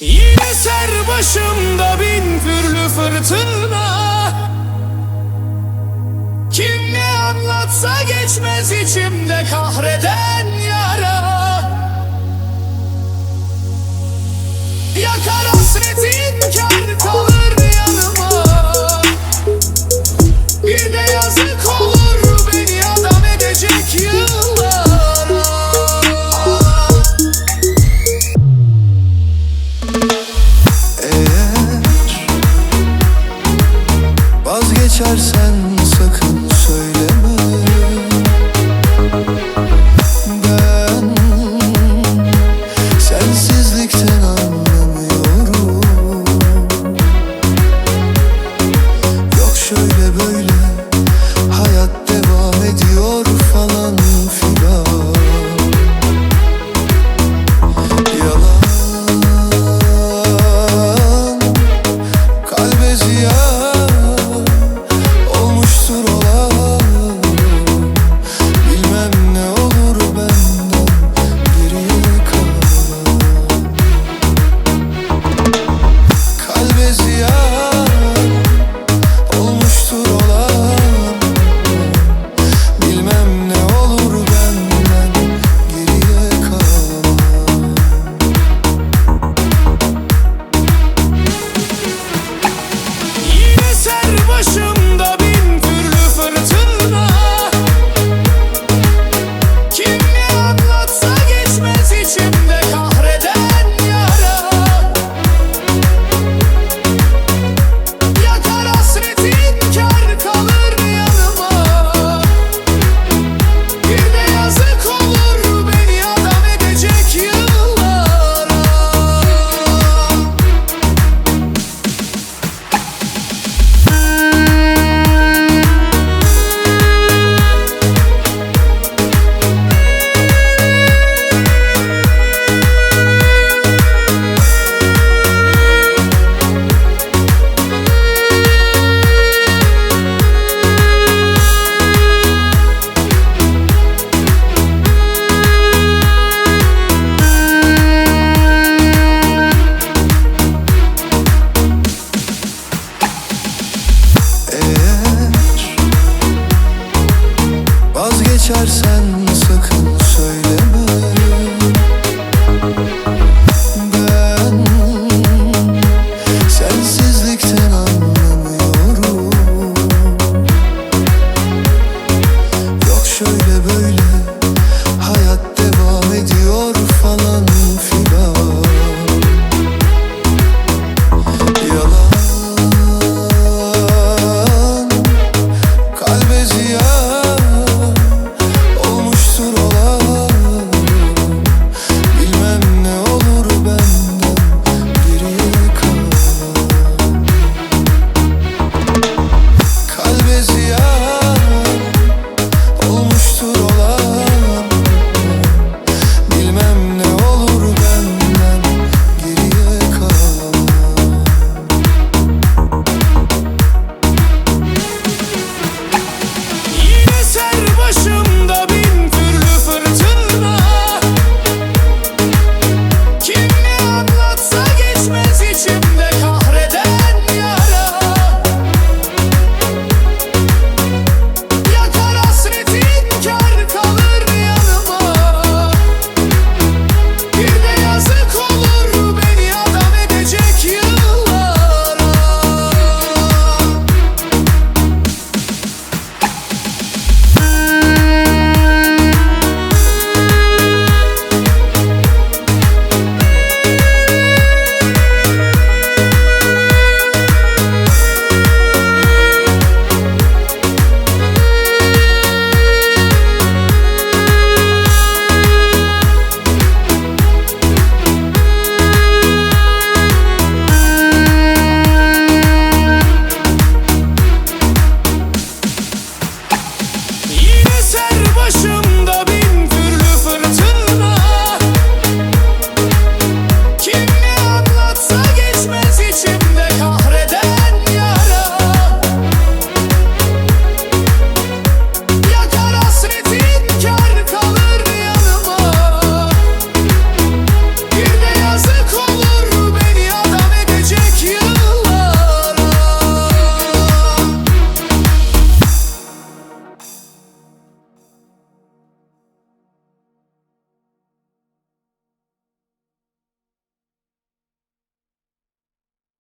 Yine ser başımda bin türlü fırtına. Kim ne anlatsa geçmez içimde kahreden yara. Yakar hasreti geçersen